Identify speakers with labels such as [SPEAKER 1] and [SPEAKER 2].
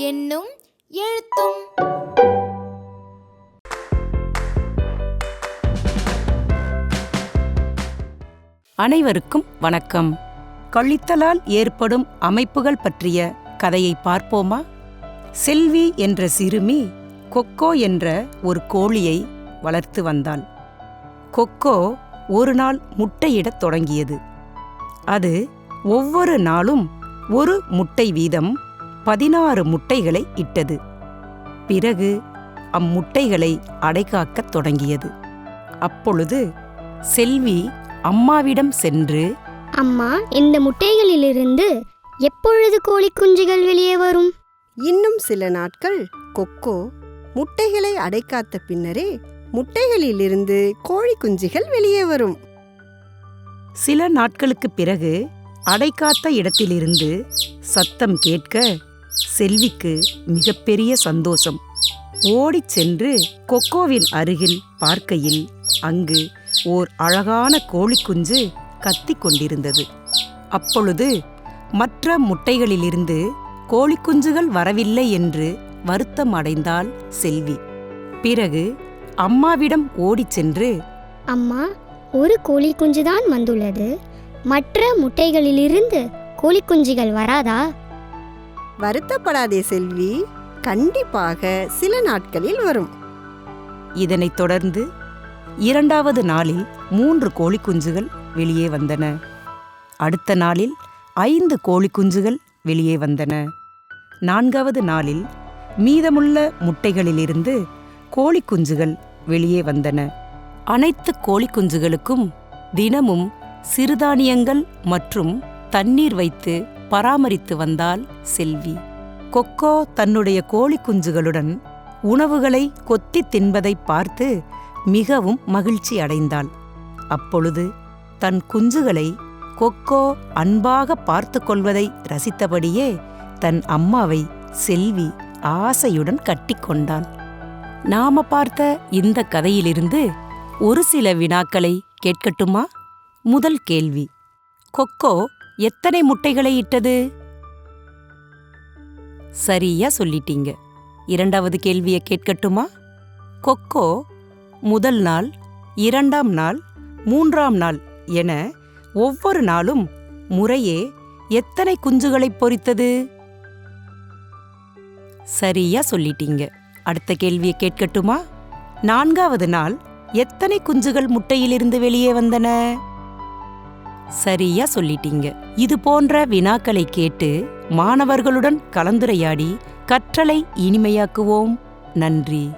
[SPEAKER 1] என்னும் எழுத்தும்
[SPEAKER 2] அனைவருக்கும் வணக்கம். கழித்தலால் ஏற்படும் அமைப்புகள் பற்றிய கதையை பார்ப்போமா? செல்வி என்ற சிறுமி கொக்கோ என்ற ஒரு கோழியை வளர்த்து வந்தாள். கொக்கோ ஒரு நாள் முட்டையிடத் தொடங்கியது. அது ஒவ்வொரு நாளும் ஒரு முட்டை வீதம் பதினாறு முட்டைகளை இட்டது. பிறகு அம்முட்டைகளை அடைகாக்கத் தொடங்கியது. அப்பொழுது செல்வி அம்மாவிடம் சென்று
[SPEAKER 3] அம்மா இந்த முட்டைகளிலிருந்து எப்பொழுது கோழி குஞ்சுகள் வெளியே வரும்?
[SPEAKER 4] இன்னும் சில நாட்கள் கொக்கோ முட்டைகளை அடைக்காத்த பின்னரே முட்டைகளிலிருந்து கோழி குஞ்சுகள் வெளியே வரும்.
[SPEAKER 2] சில நாட்களுக்குப் பிறகு அடைக்காத்த இடத்திலிருந்து சத்தம் கேட்க செல்விக்கு மிகப்பெரிய சந்தோஷம். ஓடிச் சென்று கொக்கோவின் அருகில் பார்க்கையில் அங்கு ஓர் அழகான கோழிக்குஞ்சு கத்திக் கொண்டிருந்தது. அப்பொழுது மற்ற முட்டைகளிலிருந்து கோழிக்குஞ்சுகள் வரவில்லை என்று வருத்தம் அடைந்தாள் செல்வி. பிறகு அம்மாவிடம் ஓடிச் சென்று
[SPEAKER 3] அம்மா ஒரு கோழி குஞ்சுதான் வந்துள்ளது. மற்ற முட்டைகளிலிருந்து கோழி குஞ்சுகள் வராதா?
[SPEAKER 4] வருத்தப்படாதே செல்வி. கண்டிப்பாக சில நாட்களில் வரும்.
[SPEAKER 2] இதனைத் தொடர்ந்து இரண்டாவது நாளில் மூன்று கோழிக்குஞ்சுகள் வெளியே வந்தன. அடுத்த நாளில் ஐந்து கோழிக்குஞ்சுகள் வெளியே வந்தன. நான்காவது நாளில் மீதமுள்ள முட்டைகளிலிருந்து கோழிக்குஞ்சுகள் வெளியே வந்தன. அனைத்து கோழிக்குஞ்சுகளுக்கும் தினமும் சிறுதானியங்கள் மற்றும் தண்ணீர் வைத்து பராமரித்து வந்தால் செல்வி. கொக்கோ தன்னுடைய கோழிக்குஞ்சுகளுடன் உணவுகளை கொத்தித் தின்பதைப் பார்த்து மிகவும் மகிழ்ச்சி அடைந்தாள். அப்பொழுது தன் குஞ்சுகளை கொக்கோ அன்பாக பார்த்து கொள்வதை ரசித்தபடியே தன் அம்மாவை செல்வி ஆசையுடன் கட்டிக்கொண்டாள் நாம பார்த்த இந்த கதையிலிருந்து ஒரு சில வினாக்களை கேட்கட்டுமா? முதல் கேள்வி கொக்கோ எத்தனை முட்டைகளை இட்டது? சரியா சொல்லிட்டீங்க. இரண்டாவது கேள்வியை கேட்கட்டுமா? கொக்கோ முதல் நாள் இரண்டாம் நாள் மூன்றாம் நாள் என ஒவ்வொரு நாளும் முறையே எத்தனை குஞ்சுகளைப் பொறித்தது? சரியா சொல்லிட்டீங்க. அடுத்த கேள்வியை கேட்கட்டுமா? நான்காவது நாள் எத்தனை குஞ்சுகள் முட்டையிலிருந்து வெளியே வந்தன? சரியா சொல்லிட்டீங்க. இது போன்ற வினாக்களை கேட்டு மாணவர்களுடன் கலந்துரையாடி கற்றலை இனிமையாக்குவோம். நன்றி.